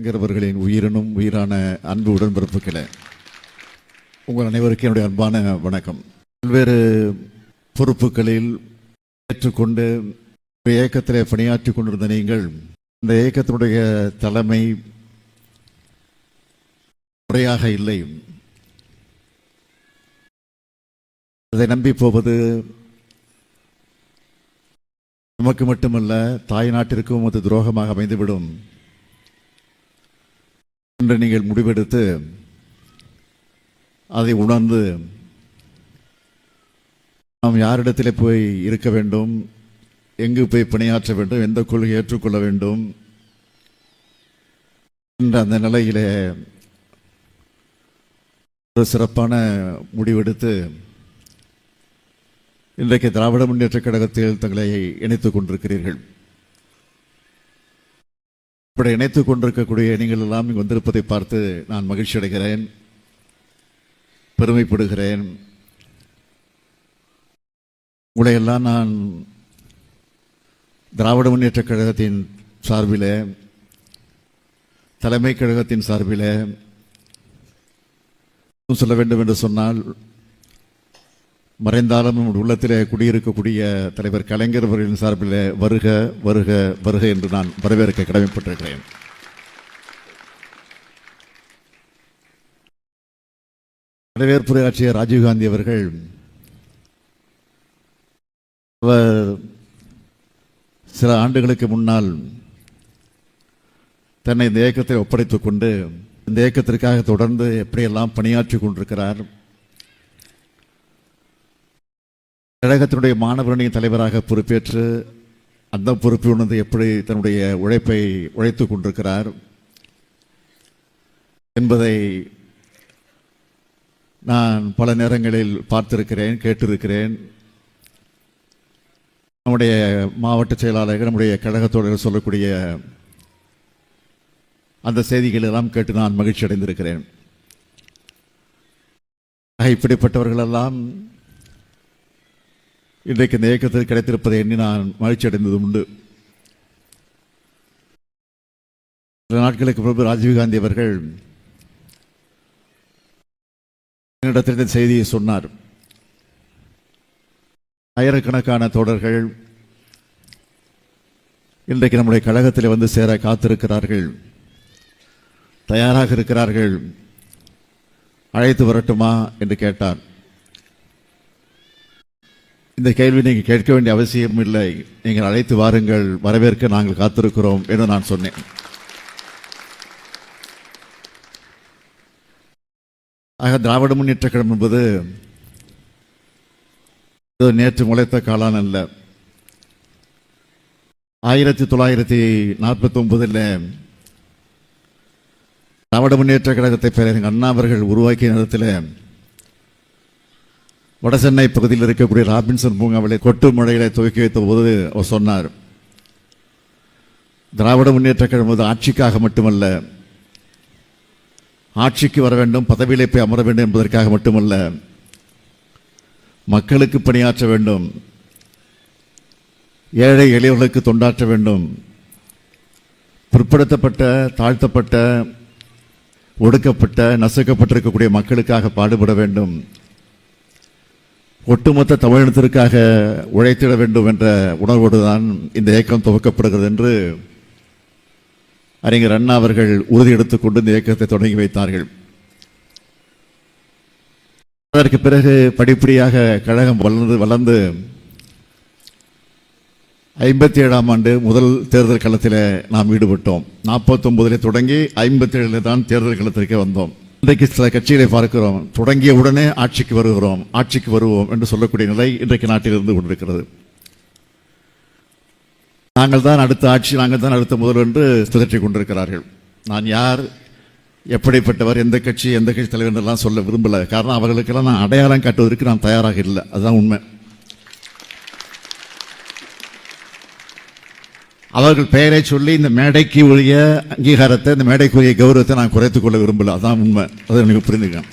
கலைஞரவர்களின் உயிரினும் உயிரான அன்பு உடன்பிறப்புகளை உங்கள் அனைவருக்கும் என்னுடைய அன்பான வணக்கம். பல்வேறு பொறுப்புகளில் ஏற்றுக்கொண்டு இயக்கத்தில் பணியாற்றி கொண்டிருந்த நீங்கள் இந்த இயக்கத்தினுடைய தலைமை முறையாக இல்லை. அதை நம்பி போவது நமக்கு மட்டுமல்ல தாய் நாட்டிற்கும் அது துரோகமாக அமைந்துவிடும். என்று நீங்கள் முடிவெடுத்து அதை உணர்ந்து நாம் யாரிடத்திலே போய் இருக்க வேண்டும் எங்கு போய் பணியாற்ற வேண்டும் எந்த கொள்கை ஏற்றுக்கொள்ள வேண்டும் என்ற அந்த நிலையிலே ஒரு சிறப்பான முடிவெடுத்து இன்றைக்கு திராவிட முன்னேற்ற கழகத்தில் தங்களை இணைத்துக் கொண்டிருக்கிறீர்கள். இப்படி இணைத்து கொண்டிருக்கக்கூடிய நீங்கள் எல்லாம் இங்கு வந்திருப்பதை பார்த்து நான் மகிழ்ச்சி அடைகிறேன். பெருமைப்படுகிறேன். உங்களை எல்லாம் நான் திராவிட முன்னேற்ற கழகத்தின் சார்பிலே தலைமை கழகத்தின் சார்பில் சொல்ல வேண்டும் என்று சொன்னால் மறைந்தாலும் நம்முடைய உள்ளத்திலே குடியிருக்கக்கூடிய தலைவர் கலைஞர் அவர்களின் சார்பில் வருக வருக வருக என்று நான் வரவேற்க கடமைப்பட்டிருக்கிறேன். வரவேற்புரையாற்றிய ராஜீவ்காந்தி அவர்கள் அவர் சில ஆண்டுகளுக்கு முன்னால் தன்னை இந்த இயக்கத்தை ஒப்படைத்துக் கொண்டு இந்த இயக்கத்திற்காக தொடர்ந்து எப்படியெல்லாம் பணியாற்றி கொண்டிருக்கிறார் கழகத்தினுடைய மாணவரணியின் தலைவராக பொறுப்பேற்று அந்த பொறுப்பு உணர்ந்து எப்படி தன்னுடைய உழைப்பை உழைத்துக் கொண்டிருக்கிறார் என்பதை நான் பல நேரங்களில் பார்த்திருக்கிறேன் கேட்டிருக்கிறேன். நம்முடைய மாவட்ட செயலாளர்கள் நம்முடைய கழகத்தோடு சொல்லக்கூடிய அந்த செய்திகள் எல்லாம் கேட்டு நான் மகிழ்ச்சி அடைந்திருக்கிறேன் இப்படிப்பட்டவர்களெல்லாம் இன்றைக்கு இந்த இயக்கத்தில் கிடைத்திருப்பதை எண்ணி நான் மகிழ்ச்சி அடைந்தது உண்டு சில நாட்களுக்கு முன்பு ராஜீவ்காந்தி அவர்கள் என்னிடத்தில் இந்த செய்தியை சொன்னார். ஆயிரக்கணக்கான தோழர்கள் இன்றைக்கு நம்முடைய கழகத்தில் வந்து சேர காத்திருக்கிறார்கள். தயாராக இருக்கிறார்கள். அழைத்து வரட்டுமா? என்று கேட்டார். இந்த கேள்வி நீங்கள் கேட்க வேண்டிய அவசியம் இல்லை. நீங்கள் அழைத்து வாருங்கள். வரவேற்க நாங்கள் காத்திருக்கிறோம் என்று நான் சொன்னேன். ஆக திராவிட முன்னேற்ற கழகம் என்பது நேற்று முளைத்த காளான் அல்ல. ஆயிரத்தி தொள்ளாயிரத்தி நாற்பத்தி ஒன்பதில் திராவிட முன்னேற்ற கழகத்தை பேரறிஞர் அண்ணா அவர்கள் உருவாக்கிய நேரத்தில் வடசென்னை பகுதியில் இருக்கக்கூடிய ராபின்சன் பூங்காவிலே கொட்டு மழைகளை துவக்கி வைத்த போது அவர் சொன்னார் திராவிட முன்னேற்ற கழகம் ஆட்சிக்காக மட்டுமல்ல ஆட்சிக்கு வர வேண்டும் பதவியிலே போய் அமர வேண்டும் என்பதற்காக மட்டுமல்ல மக்களுக்கு பணியாற்ற வேண்டும் ஏழை எளியவர்களுக்கு தொண்டாற்ற வேண்டும் பிற்படுத்தப்பட்ட தாழ்த்தப்பட்ட ஒடுக்கப்பட்ட நசுக்கப்பட்டிருக்கக்கூடிய மக்களுக்காக பாடுபட வேண்டும். ஒட்டுமொத்த தமிழினத்திற்காக உழைத்திட வேண்டும் என்ற உணர்வோடு தான் இந்த இயக்கம் துவக்கப்படுகிறது என்று அறிஞர் அண்ணா அவர்கள் உறுதி எடுத்துக்கொண்டு இந்த இயக்கத்தை தொடங்கி வைத்தார்கள். அதற்கு பிறகு படிப்படியாக கழகம் வளர்ந்து வளர்ந்து ஐம்பத்தி ஏழாம் ஆண்டு முதல் தேர்தல் களத்தில் நாம் ஈடுபட்டோம். நாற்பத்தொம்பதில் தொடங்கி ஐம்பத்தி ஏழில் தான் தேர்தல் களத்திற்கு வந்தோம். இன்றைக்கு சில கட்சிகளை பார்க்கிறோம். தொடங்கிய உடனே ஆட்சிக்கு வருகிறோம். ஆட்சிக்கு வருவோம் என்று சொல்லக்கூடிய நிலை இன்றைக்கு நாட்டில் இருந்து கொண்டிருக்கிறது. நாங்கள் தான் அடுத்த ஆட்சி நாங்கள் தான் அடுத்த முதல் என்று பிதற்றிக் கொண்டிருக்கிறார்கள். நான் யார் எப்படிப்பட்டவர் எந்த கட்சி எந்த கட்சி தலைவர் என்றெல்லாம் சொல்ல விரும்பல. காரணம் அவர்களுக்கெல்லாம் நான் அடையாளம் காட்டுவதற்கு நான் தயாராக இல்லை. அதுதான் உண்மை. அவர்கள் பெயரை சொல்லி இந்த மேடைக்கு உரிய அங்கீகாரத்தை இந்த மேடைக்குரிய கௌரவத்தை நான் குறைத்துக் கொள்ள விரும்பல. அதான் உண்மை. அதை நீங்கள் புரிந்துக்கணும்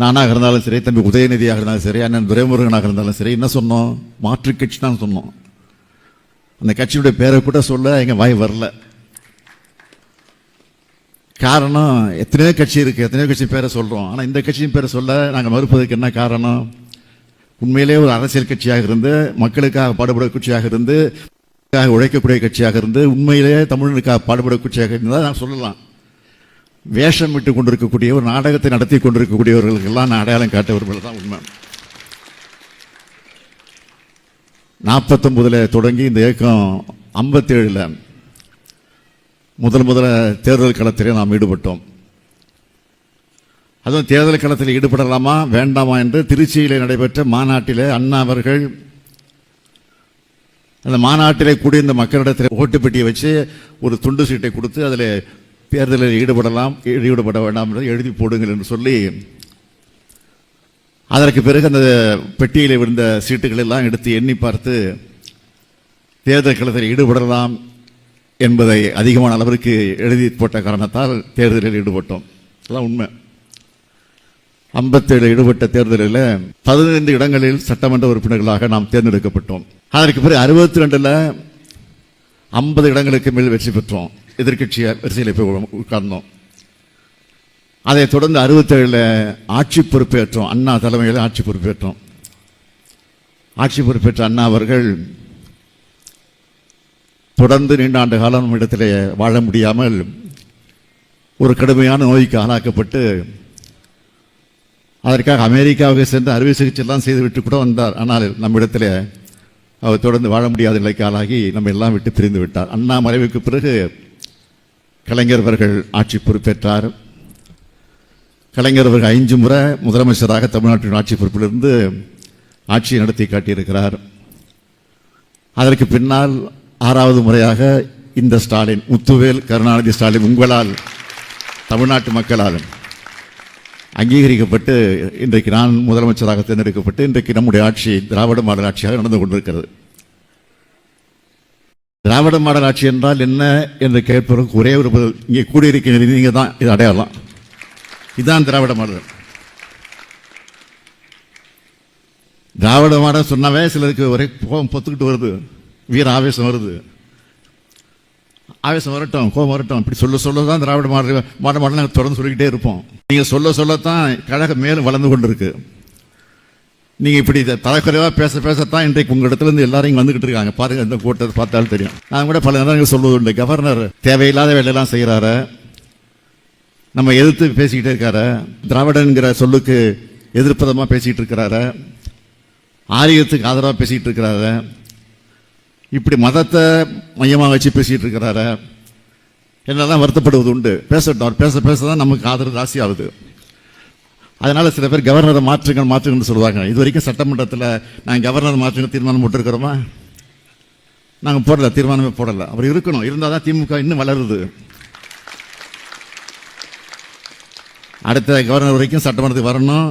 நானாக இருந்தாலும் சரி தம்பி உதயநிதியாக இருந்தாலும் சரி அண்ணன் துரைமுருகனாக இருந்தாலும் சரி என்ன சொன்னோம்? மாற்று கட்சி தான் சொன்னோம். அந்த கட்சியுடைய பேரை கூட சொல்ல எங்கள் வாய் வரல. காரணம் எத்தனையோ கட்சி இருக்குது எத்தனையோ கட்சி பேரை சொல்கிறோம் ஆனால் இந்த கட்சியின் பேரை சொல்ல நாங்கள் மறுப்பதற்கு என்ன காரணம்? உண்மையிலே ஒரு அரசியல் கட்சியாக இருந்து மக்களுக்காக பாடுபட கட்சியாக இருந்து உழைக்கக்கூடிய கட்சியாக இருந்து உண்மையிலே தமிழனுக்காக பாடுபட கட்சியாக இருந்தால் நான் சொல்லலாம். வேஷம் விட்டு கொண்டிருக்கக்கூடிய ஒரு நாடகத்தை நடத்தி கொண்டிருக்கக்கூடியவர்களுக்கெல்லாம் நான் அடையாளம் காட்டவர்கள் தான் உண்மை. நாற்பத்தொம்பதில் தொடங்கி இந்த இயக்கம் ஐம்பத்தேழில் முதல் முதல்ல தேர்தல் களத்திலே நாம் ஈடுபட்டோம். அதுவும் தேர்தல் களத்தில் ஈடுபடலாமா வேண்டாமா என்று திருச்சியில் நடைபெற்ற மாநாட்டிலே அண்ணா அவர்கள் அந்த மாநாட்டிலே கூடியிருந்த மக்களிடத்தில் ஓட்டு பெட்டியை வச்சு ஒரு துண்டு சீட்டை கொடுத்து அதில் தேர்தலில் ஈடுபடலாம் ஈடுபட வேண்டாம் என்று எழுதி போடுங்கள் என்று சொல்லி அதற்கு பிறகு அந்த பெட்டியில் விழுந்த சீட்டுகள் எல்லாம் எடுத்து எண்ணி பார்த்து தேர்தல் களத்தில் ஈடுபடலாம் என்பதை அதிகமான அளவிற்கு எழுதி போட்ட காரணத்தால் தேர்தலில் ஈடுபட்டோம். அதான் உண்மை. ஐம்பத்தேழு ஈடுபட்ட தேர்தலில் பதினைந்து இடங்களில் சட்டமன்ற உறுப்பினர்களாக நாம் தேர்ந்தெடுக்கப்பட்டோம். அதற்கு பிறகு அறுபத்தி ரெண்டில் ஐம்பது இடங்களுக்கு மேல் வெற்றி பெற்றோம். எதிர்க்கட்சியை வரிசையில் போய் உட்கார்ந்தோம். அதைத் தொடர்ந்து அறுபத்தேழில் ஆட்சி பொறுப்பேற்றோம். அண்ணா தலைமையில் ஆட்சி பொறுப்பேற்றோம். ஆட்சி பொறுப்பேற்ற அண்ணா அவர்கள் தொடர்ந்து நீண்ட ஆண்டு காலம் இடத்திலே வாழ முடியாமல் ஒரு கடுமையான நோய்க்கு ஆளாக்கப்பட்டு அதற்காக அமெரிக்காவுக்கு சென்று அறுவை சிகிச்சைலாம் செய்துவிட்டு கூட வந்தார். ஆனால் நம்மிடத்தில் அவர் தொடர்ந்து வாழ முடியாத நிலைக்கு ஆளாகி நம்ம எல்லாம் விட்டு பிரிந்து விட்டார். அண்ணா மறைவுக்கு பிறகு கலைஞர் அவர்கள் ஆட்சி பொறுப்பேற்றார். கலைஞர் அவர்கள் ஐந்து முறை முதலமைச்சராக தமிழ்நாட்டின் ஆட்சி பொறுப்பிலிருந்து ஆட்சியை நடத்தி காட்டியிருக்கிறார். அதற்கு பின்னால் ஆறாவது முறையாக இந்த ஸ்டாலின் முத்துவேல் கருணாநிதி ஸ்டாலின் உங்களால் தமிழ்நாட்டு மக்களாலும் அங்கீகரிக்கப்பட்டு இன்றைக்கு நான் முதலமைச்சராக தேர்ந்தெடுக்கப்பட்டு இன்றைக்கு நம்முடைய ஆட்சி திராவிட மாடல் ஆட்சியாக நடந்து கொண்டிருக்கிறது. திராவிட மாடல் ஆட்சி என்றால் என்ன என்று கேட்பதற்கு ஒரே ஒரு பதில் இங்கே கூடியிருக்கிற நீங்கள் தான் இது அடையாளம் இதுதான் திராவிட மாடல். திராவிட மாடல் சொன்னாவே சிலருக்கு ஒரே கோபம் பொத்துக்கிட்டு வருது வீர ஆவேசம் வருது. ஆவேசம் வரட்டும் கோபம் வரட்டும். இப்படி சொல்ல சொல்ல தான் திராவிட மாடல் மாட மாடல் நாங்கள் தொடர்ந்து சொல்லிக்கிட்டே இருப்போம். நீங்கள் சொல்ல சொல்லத்தான் கழகம் மேலும் வளர்ந்து கொண்டிருக்கு. நீங்கள் இப்படி தலைக்குறைவாக பேச பேசத்தான் இன்றைக்கு உங்கள் இடத்துல இருந்து எல்லாரும் வந்துகிட்டு இருக்காங்க. பாருங்க இந்த கூட்டத்தை பார்த்தாலும் தெரியும். நான் கூட பல நேரங்கள் சொல்வது உண்டு. கவர்னர் தேவையில்லாத வேலையெல்லாம் செய்கிறாரு நம்ம எதிர்த்து பேசிக்கிட்டே இருக்காரு. திராவிடங்கிற சொல்லுக்கு எதிர்ப்பதமாக பேசிக்கிட்டு இருக்கிறாரு. ஆரியத்துக்கு ஆதரவாக பேசிக்கிட்டு இருக்கிறாரு. இப்படி மதத்தை மையமாக வச்சு பேசிட்டு இருக்கிறாரு என்னதான் வருத்தப்படுவது உண்டு. பேசட்டும் அவர் பேச பேச தான் நமக்கு ஆதரவு ராசி ஆகுது. அதனால் சில பேர் கவர்னரை மாற்றுங்க மாற்றுங்கன்னு சொல்லுவாங்க. இது வரைக்கும் சட்டமன்றத்தில் நாங்கள் கவர்னர் மாற்றுங்க தீர்மானம் போட்டிருக்கிறோமா? நாங்கள் போடலை தீர்மானமே போடலை. அவர் இருக்கணும். இருந்தால் தான் திமுக இன்னும் வளருது. அடுத்த கவர்னர் வரைக்கும் சட்டமன்றத்துக்கு வரணும்.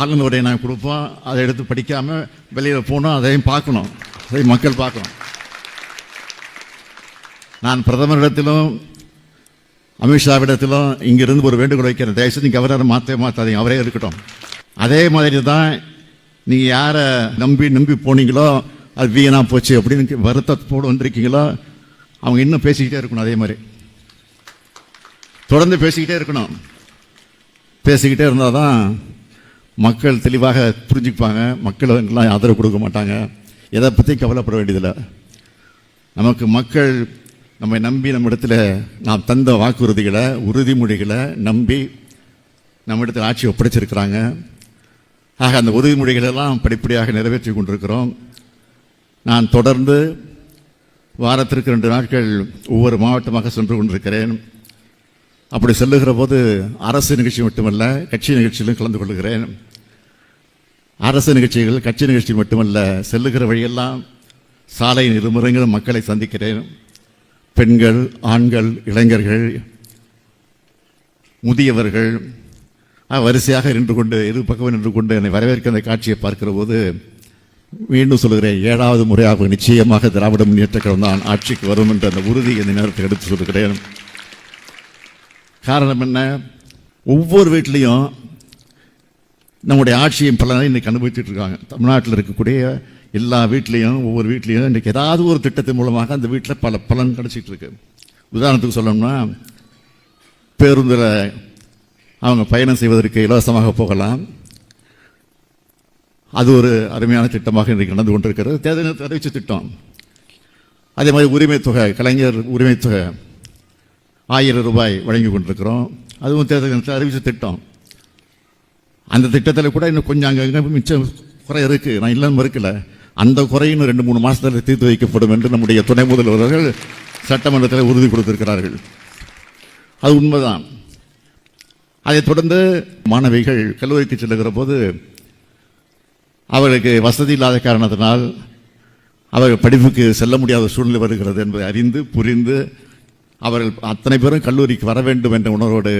ஆளுநர் உரையை நாங்கள் கொடுப்போம். அதை எடுத்து படிக்காமல் வெளியில் போகணும் அதையும் பார்க்கணும். அதை மக்கள் பார்க்கணும். நான் பிரதமரிடத்திலும் அமித்ஷாவிடத்திலும் இங்கிருந்து ஒரு வேண்டுகோள் வைக்கிறேன். தயவுசெய்து கவர்னரை மாற்றவே மாற்றாதீங்க அவரே இருக்கட்டும். அதே மாதிரி தான் நீங்கள் யாரை நம்பி நம்பி போனீங்களோ அது வீணாக போச்சு அப்படின்னு வருத்தத்தோடு வந்திருக்கீங்களோ அவங்க இன்னும் பேசிக்கிட்டே இருக்கணும் அதே மாதிரி. தொடர்ந்து பேசிக்கிட்டே இருக்கணும். பேசிக்கிட்டே இருந்தால் தான் மக்கள் தெளிவாக புரிஞ்சுப்பாங்க மக்கள் எல்லாம் ஆதரவு கொடுக்க மாட்டாங்க. எதை பற்றி கவலைப்பட வேண்டியதில்லை. நமக்கு மக்கள் நம்மை நம்பி நம்ம இடத்துல நாம் தந்த வாக்குறுதிகளை உறுதிமொழிகளை நம்பி நம்ம இடத்துல ஆட்சி ஒப்படைச்சிருக்கிறாங்க. ஆக அந்த உறுதிமொழிகளெல்லாம் படிப்படியாக நிறைவேற்றி கொண்டிருக்கிறோம். நான் தொடர்ந்து வாரத்திற்கு ரெண்டு நாட்கள் ஒவ்வொரு மாவட்டமாக சென்று கொண்டிருக்கிறேன். அப்படி செல்லுகிற போது அரசு நிகழ்ச்சி மட்டுமல்ல கட்சி நிகழ்ச்சியிலும் கலந்து கொள்கிறேன். அரசு நிகழ்ச்சிகள் கட்சி நிகழ்ச்சி மட்டுமல்ல செல்லுகிற வழியெல்லாம் சாலை இருமுறைகளும் மக்களை சந்திக்கிறேன். பெண்கள் ஆண்கள் இளைஞர்கள் முதியவர்கள் வரிசையாக நின்று கொண்டு இரு பக்கம் நின்று கொண்டு என்னை வரவேற்க அந்த காட்சியை பார்க்கிற போது மீண்டும் சொல்கிறேன் ஏழாவது முறையாக நிச்சயமாக திராவிட முன்னேற்ற கழகம் தான் ஆட்சிக்கு வரும் என்ற அந்த உறுதி இந்த நேரத்தை எடுத்து சொல்கிறேன் காரணம் என்ன? ஒவ்வொரு வீட்லேயும் நம்முடைய ஆட்சியின் பலனை இன்றைக்கி அனுபவிச்சுட்டு இருக்காங்க. தமிழ்நாட்டில் இருக்கக்கூடிய எல்லா வீட்லேயும் ஒவ்வொரு வீட்லேயும் இன்றைக்கு ஏதாவது ஒரு திட்டத்தின் மூலமாக அந்த வீட்டில் பல பலன் கிடச்சிட்டு இருக்கு. உதாரணத்துக்கு சொல்லணும்னா பேருந்தில் அவங்க பயணம் செய்வதற்கு இலவசமாக போகலாம். அது ஒரு அருமையான திட்டமாக இன்றைக்கு நடந்து கொண்டிருக்கிறது. தேர்தல் அறிவிச்ச திட்டம். அதே மாதிரி உரிமை தொகை கலைஞர் உரிமைத்தொகை ஆயிரம் ரூபாய் வழங்கி கொண்டிருக்கிறோம். அதுவும் தேர்தல் அறிவிச்ச திட்டம். அந்த திட்டத்தில் கூட இன்னும் கொஞ்சம் அங்கே மிச்சம் குறை இருக்குது நான் இல்லைன்னு மறுக்கல. அந்த குறையும் இன்னும் ரெண்டு மூணு மாதத்தில் தீர்த்து வைக்கப்படும் என்று நம்முடைய துணை முதல்வர்கள் சட்டமன்றத்தில் உறுதி கொடுத்திருக்கிறார்கள். அது உண்மைதான். அதைத் தொடர்ந்து மாணவிகள் கல்லூரிக்கு செல்லுகிற போது அவர்களுக்கு வசதி இல்லாத காரணத்தினால் அவர்கள் படிப்புக்கு செல்ல முடியாத சூழ்நிலை வருகிறது என்பதை அறிந்து புரிந்து அவர்கள் அத்தனை பேரும் கல்லூரிக்கு வர வேண்டும் என்ற உணர்வோடு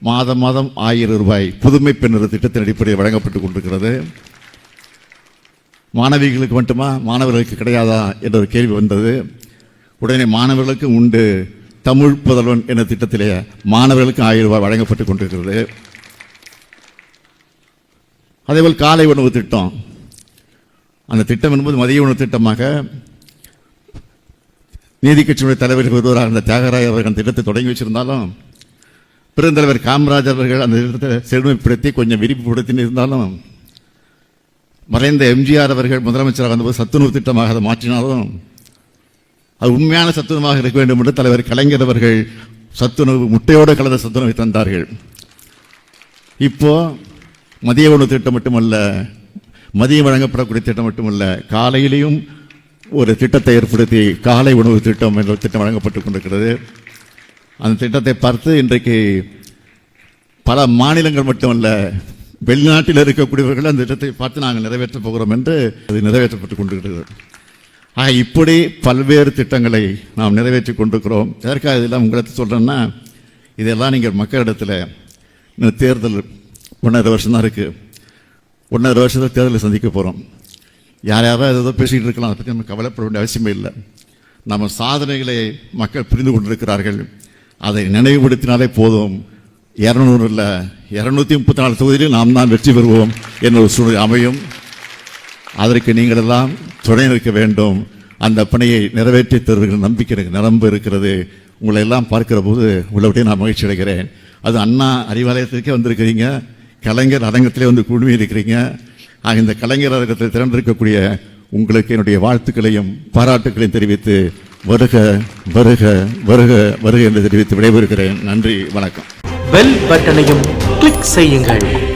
மாதம் மாதம் ஆயிரம் ரூபாய் புதுமை பெண்ணர் திட்டத்தின் அடிப்படையில் வழங்கப்பட்டுக் கொண்டிருக்கிறது. மாணவிகளுக்கு மட்டுமா மாணவர்களுக்கு கிடையாதா என்ற ஒரு கேள்வி வந்தது. உடனே மாணவர்களுக்கு உண்டு. தமிழ் புதல்வன் என்ற திட்டத்திலே மாணவர்களுக்கு ஆயிரம் ரூபாய் வழங்கப்பட்டுக் கொண்டிருக்கிறது. அதேபோல் காலை உணவு திட்டம். அந்த திட்டம் என்பது மதிய உணவு திட்டமாக நீதி கட்சியினுடைய தலைவர்கள் ஒருவராக இருந்த தியாகராய அவர்கள் அந்த திட்டத்தை தொடங்கி வச்சிருந்தாலும் பெருந்தலைவர் காமராஜர் அவர்கள் அந்த திட்டத்தை செழுமைப்படுத்தி கொஞ்சம் விரிவுபடுத்தி இருந்தாலும் மறைந்த எம்ஜிஆர் அவர்கள் முதலமைச்சராக வந்தபோது சத்துணவு திட்டமாக அதை மாற்றினாலும் அது உண்மையான சத்துணவாக இருக்க வேண்டும் என்று தலைவர் கலைஞர் அவர்கள் சத்துணவு முட்டையோடு கலந்த சத்துணவை தந்தார்கள். இப்போ மதிய உணவு திட்டம் மட்டுமல்ல மதியம் வழங்கப்படக்கூடிய திட்டம் மட்டுமல்ல காலையிலேயும் ஒரு திட்டத்தை ஏற்படுத்தி காலை உணவு திட்டம் என்ற திட்டம் வழங்கப்பட்டுக் கொண்டிருக்கிறது. அந்த திட்டத்தை பார்த்து இன்றைக்கு பல மாநிலங்கள் மட்டுமல்ல வெளிநாட்டில் இருக்கக்கூடியவர்கள் அந்த திட்டத்தை பார்த்து நாங்கள் நிறைவேற்றப் போகிறோம் என்று அது நிறைவேற்றப்பட்டு கொண்டிருக்கிறது. ஆக இப்படி பல்வேறு திட்டங்களை நாம் நிறைவேற்றி கொண்டிருக்கிறோம். எதற்காக இதெல்லாம் உங்களுக்கு சொல்கிறேன்னா இதெல்லாம் நீங்கள் மக்களிடத்தில் தேர்தல் ஒன்றரை வருஷம் தான் இருக்குது ஒன்றரை வருஷத்தில் தேர்தலை சந்திக்க போகிறோம் யார் யாராவது ஏதோ பேசிக்கிட்டு இருக்கலாம் அதை பற்றி நம்ம கவலைப்பட வேண்டிய அவசியமே இல்லை. நம்ம சாதனைகளை மக்கள் புரிந்து கொண்டிருக்கிறார்கள். அதை நினைவுபடுத்தினாலே போதும். இரநூறுல இரநூத்தி முப்பத்தி நாலு தொகுதியில் நாம் தான் வெற்றி பெறுவோம் என்ற ஒரு சூழ்நிலை அமையும். அதற்கு நீங்கள் எல்லாம் துணை நிற்க வேண்டும். அந்த பணியை நிறைவேற்றி தருகிற நம்பிக்கை எனக்கு நிரம்பு இருக்கிறது. உங்களை எல்லாம் பார்க்கிற போது உள்ளபடியே நான் மகிழ்ச்சி அடைகிறேன். அது அண்ணா அறிவாலயத்திற்கே வந்திருக்கிறீங்க. கலைஞர் அரங்கத்திலே வந்து குழுமி இருக்கிறீங்க. ஆக இந்த கலைஞர் அரங்கத்தில் திரண்டிருக்கக்கூடிய உங்களுக்கு என்னுடைய வாழ்த்துக்களையும் பாராட்டுக்களையும் தெரிவித்து வருக வருக வருக வருக என்று தெரிவித்து விடைபெறுகிறேன். நன்றி வணக்கம். பெல் பட்டனையும் கிளிக் செய்யுங்கள்.